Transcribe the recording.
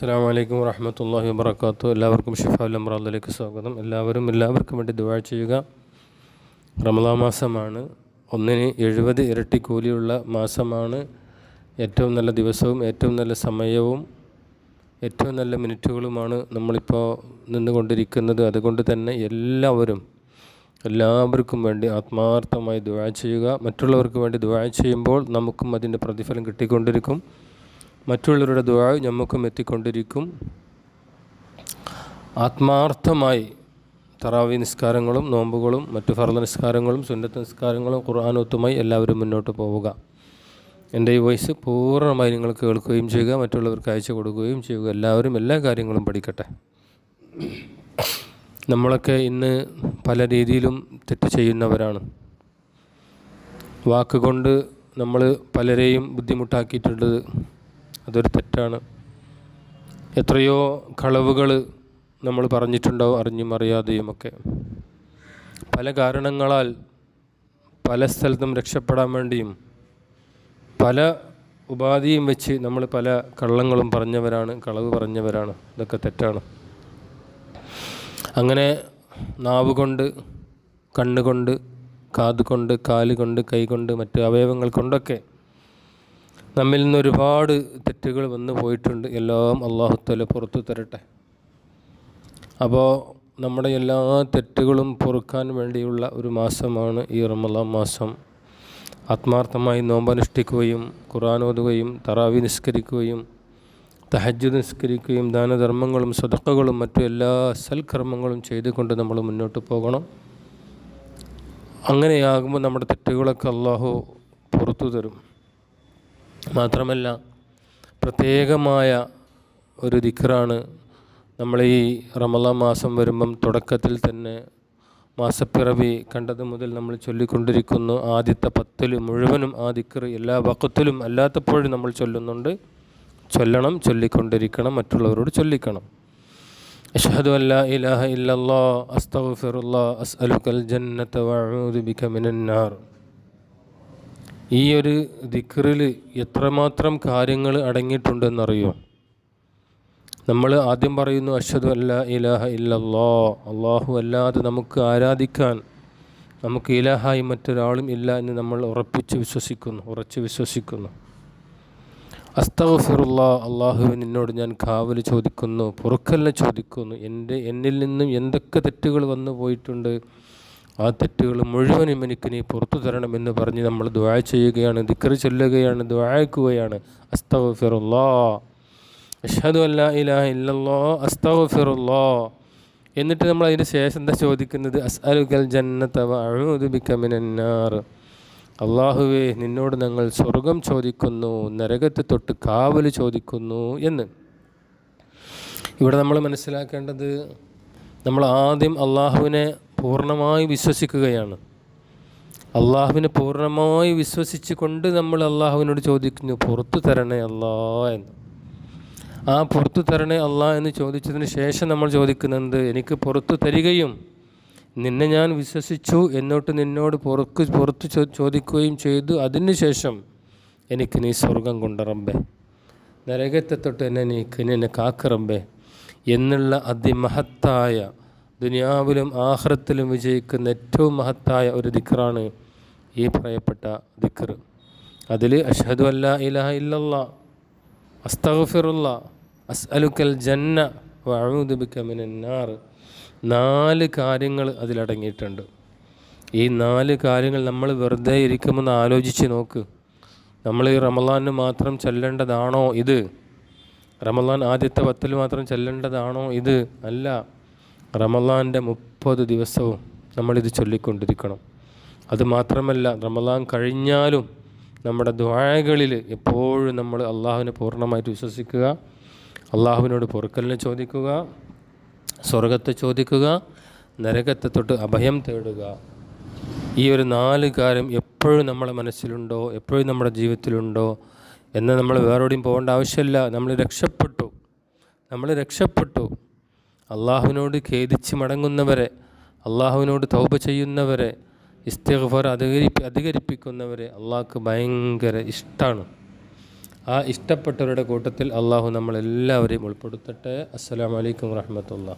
അസ്സാം വലൈക്കും വറഹമത്തല്ലാഹി വബർക്കാത്തു എല്ലാവർക്കും ഷിഫാൽ സ്വാഗതം. എല്ലാവരും എല്ലാവർക്കും വേണ്ടി ദുവാ ചെയ്യുക. റമദാ മാസമാണ്. ഒന്നിന് എഴുപത് ഇരട്ടി കൂലിയുള്ള മാസമാണ്. ഏറ്റവും നല്ല ദിവസവും ഏറ്റവും നല്ല സമയവും ഏറ്റവും നല്ല മിനിറ്റുകളുമാണ് നമ്മളിപ്പോൾ നിന്നുകൊണ്ടിരിക്കുന്നത്. അതുകൊണ്ട് തന്നെ എല്ലാവരും എല്ലാവർക്കും വേണ്ടി ആത്മാർത്ഥമായി ദുവാ ചെയ്യുക. മറ്റുള്ളവർക്ക് വേണ്ടി ദുവാ ചെയ്യുമ്പോൾ നമുക്കും അതിന്റെ പ്രതിഫലം കിട്ടിക്കൊണ്ടിരിക്കും. മറ്റുള്ളവരുടെ ദുആ നമുക്കും എത്തിക്കൊണ്ടിരിക്കും. ആത്മാർത്ഥമായി തറാവി നിസ്കാരങ്ങളും നോമ്പുകളും മറ്റു ഫർദ നിസ്കാരങ്ങളും സുന്നത്ത് നിസ്കാരങ്ങളും ഖുർആാനൊത്തുമായി എല്ലാവരും മുന്നോട്ട് പോവുക. എന്റെ ഈ വോയിസ് പൂർണമായി നിങ്ങൾ കേൾക്കുകയും ചെയ്യുക മറ്റുള്ളവർക്ക് അയച്ചു കൊടുക്കുകയും ചെയ്യുക. എല്ലാവരും എല്ലാ കാര്യങ്ങളും പഠിക്കട്ടെ. നമ്മളൊക്കെ ഇന്ന് പല രീതിയിലും തെറ്റ് ചെയ്യുന്നവരാണ്. വാക്കുകൊണ്ട് നമ്മൾ പലരെയും ബുദ്ധിമുട്ടാക്കിയിട്ടുണ്ട്. അതൊരു തെറ്റാണ്. എത്രയോ കളവുകൾ നമ്മൾ പറഞ്ഞിട്ടുണ്ടാവും അറിഞ്ഞും അറിയാതെയുമൊക്കെ പല കാരണങ്ങളാൽ പല സ്ഥലത്തും രക്ഷപ്പെടാൻ വേണ്ടിയും പല ഉപാധിയും വെച്ച് നമ്മൾ പല കള്ളങ്ങളും പറഞ്ഞവരാണ് കളവ് പറഞ്ഞവരാണ്. ഇതൊക്കെ തെറ്റാണ്. അങ്ങനെ നാവ് കൊണ്ട് കണ്ണുകൊണ്ട് കാതുകൊണ്ട് കാൽ കൊണ്ട് കൈകൊണ്ട് മറ്റ് അവയവങ്ങൾ കൊണ്ടൊക്കെ നമ്മിൽ നിന്ന് ഒരുപാട് തെറ്റുകൾ വന്നു പോയിട്ടുണ്ട്. എല്ലാം അള്ളാഹുത്തല പുറത്തു തരട്ടെ. അപ്പോൾ നമ്മുടെ എല്ലാ തെറ്റുകളും പൊറുക്കാൻ വേണ്ടിയുള്ള ഒരു മാസമാണ് ഈ റമലാം മാസം. ആത്മാർത്ഥമായി നോമ്പനുഷ്ഠിക്കുകയും ഖുറാൻ ഓതുകയും തറാവി നിസ്കരിക്കുകയും തഹജ് നിസ്കരിക്കുകയും ദാനധർമ്മങ്ങളും സ്വതക്കകളും മറ്റു എല്ലാ സൽക്കർമ്മങ്ങളും ചെയ്തുകൊണ്ട് നമ്മൾ മുന്നോട്ട് പോകണം. അങ്ങനെയാകുമ്പോൾ നമ്മുടെ തെറ്റുകളൊക്കെ അള്ളാഹു പുറത്തു തരും. മാത്രമല്ല പ്രത്യേകമായ ഒരു ദിക്റാണ് നമ്മൾ ഈ റമലാ മാസം വരുമ്പം തുടക്കത്തിൽ തന്നെ മാസപ്പിറവി കണ്ടത് മുതൽ നമ്മൾ ചൊല്ലിക്കൊണ്ടിരിക്കുന്നു. ആദ്യത്തെ പത്തിൽ മുഴുവനും ആ ദിക്ർ എല്ലാ വക്കത്തിലും അല്ലാത്തപ്പോഴും നമ്മൾ ചൊല്ലുന്നുണ്ട്. ചൊല്ലണം ചൊല്ലിക്കൊണ്ടിരിക്കണം മറ്റുള്ളവരോട് ചൊല്ലിക്കണം. അഷ്ഹദു അല്ലാ ഇലാഹ ഇല്ലല്ലാ അസ്തഗ്ഫിറുല്ലാ അസ്അലുക്കൽ ജന്നത വഅഊദു ബിക മിനന്നാർ ഈ ഒരു ദിക്റിൽ എത്രമാത്രം കാര്യങ്ങൾ അടങ്ങിയിട്ടുണ്ടെന്നറിയോ? നമ്മൾ ആദ്യം പറയുന്നു അശ്വതു അല്ല ഇലാഹ ഇല്ലല്ലോ അള്ളാഹു അല്ലാതെ നമുക്ക് ആരാധിക്കാൻ നമുക്ക് ഇലാഹായി മറ്റൊരാളും ഇല്ല എന്ന് നമ്മൾ ഉറപ്പിച്ച് വിശ്വസിക്കുന്നു ഉറച്ച് വിശ്വസിക്കുന്നു. അസ്തഫിറുള്ള അള്ളാഹുവിൻ എന്നോട് ഞാൻ കാവൽ ചോദിക്കുന്നു പൊറുക്കലിനെ ചോദിക്കുന്നു. എന്റെ എന്നിൽ നിന്നും എന്തൊക്കെ തെറ്റുകൾ വന്നു പോയിട്ടുണ്ട്? ആ തെറ്റുകൾ മുഴുവനും എനിക്ക് നീ പുറത്തു തരണമെന്ന് പറഞ്ഞ് നമ്മൾ ദ്വാ ചെയ്യുകയാണ് ദിക്കറി ചൊല്ലുകയാണ് ദ്വായക്കുകയാണ് അസ്തഫിറുല്ലാ അഷ്ഹദു അല്ലാ ഇലാഹ ഇല്ലല്ലോ. എന്നിട്ട് നമ്മൾ അതിന് ശേഷം എന്താ ചോദിക്കുന്നത്? അസ്അലുകൽ ജന്നത്തവ അഴുതുബിക്കമിനാർ അള്ളാഹുവേ നിന്നോട് ഞങ്ങൾ സ്വർഗം ചോദിക്കുന്നു നരകത്തെ തൊട്ട് കാവൽ ചോദിക്കുന്നു എന്ന്. ഇവിടെ നമ്മൾ മനസ്സിലാക്കേണ്ടത് നമ്മൾ ആദ്യം അള്ളാഹുവിനെ പൂർണമായി വിശ്വസിക്കുകയാണ്. അള്ളാഹുവിനെ പൂർണമായി വിശ്വസിച്ച് കൊണ്ട് നമ്മൾ അള്ളാഹുവിനോട് ചോദിക്കുന്നു പുറത്തു തരണേ അല്ലാ എന്ന്. ആ പുറത്തു തരണേ അല്ലാ എന്ന് ചോദിച്ചതിന് ശേഷം നമ്മൾ ചോദിക്കുന്നത് എനിക്ക് പുറത്തു തരികയും നിന്നെ ഞാൻ വിശ്വസിച്ചു എന്നോട്ട് നിന്നോട് പുറക്ക് പുറത്ത് ചോദിക്കുകയും ചെയ്തു. അതിനുശേഷം എനിക്ക് നീ സ്വർഗം കൊണ്ടറമ്പേ നരകത്തെ തൊട്ട് എന്നെ നീക്ക് എന്നെ കാക്കറമ്പേ എന്നുള്ള അതിമഹത്തായ ദുനിയാവിലും ആഹ്റത്തിലും വിജയിക്കുന്ന ഏറ്റവും മഹത്തായ ഒരു ദിക്റാണ് ഈ പറയപ്പെട്ട ദിക്ർ. അതിൽ അഷഹദു അല്ല ഇലഹ ഇല്ലല്ല അസ് അസ്അലുക്കൽ ജന്ന വഴുതുബിക്കമിനാർ നാല് കാര്യങ്ങൾ അതിലടങ്ങിയിട്ടുണ്ട് ഈ നാല് കാര്യങ്ങൾ നമ്മൾ വെറുതെ ഇരിക്കുമെന്ന് ആലോചിച്ച് നോക്ക്. നമ്മൾ ഈ റമലാന് മാത്രം ചെല്ലേണ്ടതാണോ ഇത്? റമലാൻ ആദ്യത്തെ പത്തിൽ മാത്രം ചെല്ലേണ്ടതാണോ ഇത്? അല്ല. റമലാന്റെ മുപ്പത് ദിവസവും നമ്മളിത് ചൊല്ലിക്കൊണ്ടിരിക്കണം. അതുമാത്രമല്ല റമലാൻ കഴിഞ്ഞാലും നമ്മുടെ ദ്വായകളിൽ എപ്പോഴും നമ്മൾ അള്ളാഹുവിനെ പൂർണമായിട്ട് വിശ്വസിക്കുക അള്ളാഹുവിനോട് പൊറുക്കലിനെ ചോദിക്കുക സ്വർഗത്തെ ചോദിക്കുക നരകത്തെ തൊട്ട് അഭയം തേടുക. ഈ ഒരു നാല് കാര്യം എപ്പോഴും നമ്മുടെ മനസ്സിലുണ്ടോ എപ്പോഴും നമ്മുടെ ജീവിതത്തിലുണ്ടോ എന്ന് നമ്മൾ വേറെവിടെയും പോകേണ്ട ആവശ്യമില്ല. നമ്മൾ രക്ഷപ്പെട്ടു. നമ്മൾ രക്ഷപ്പെട്ടു. അള്ളാഹുവിനോട് ഖേദിച്ച് മടങ്ങുന്നവരെ അള്ളാഹുവിനോട് തൗപ ചെയ്യുന്നവരെ ഇസ്തിഗ്ഫാർ അധികരി അധികരിപ്പിക്കുന്നവരെ അള്ളാഹ്ക്ക് ഭയങ്കര ഇഷ്ടമാണ് ആ ഇഷ്ടപ്പെട്ടവരുടെ കൂട്ടത്തിൽ അള്ളാഹു നമ്മളെല്ലാവരെയും ഉൾപ്പെടുത്തട്ടെ. അസ്സലാമലൈക്കും വറഹമത്തുള്ള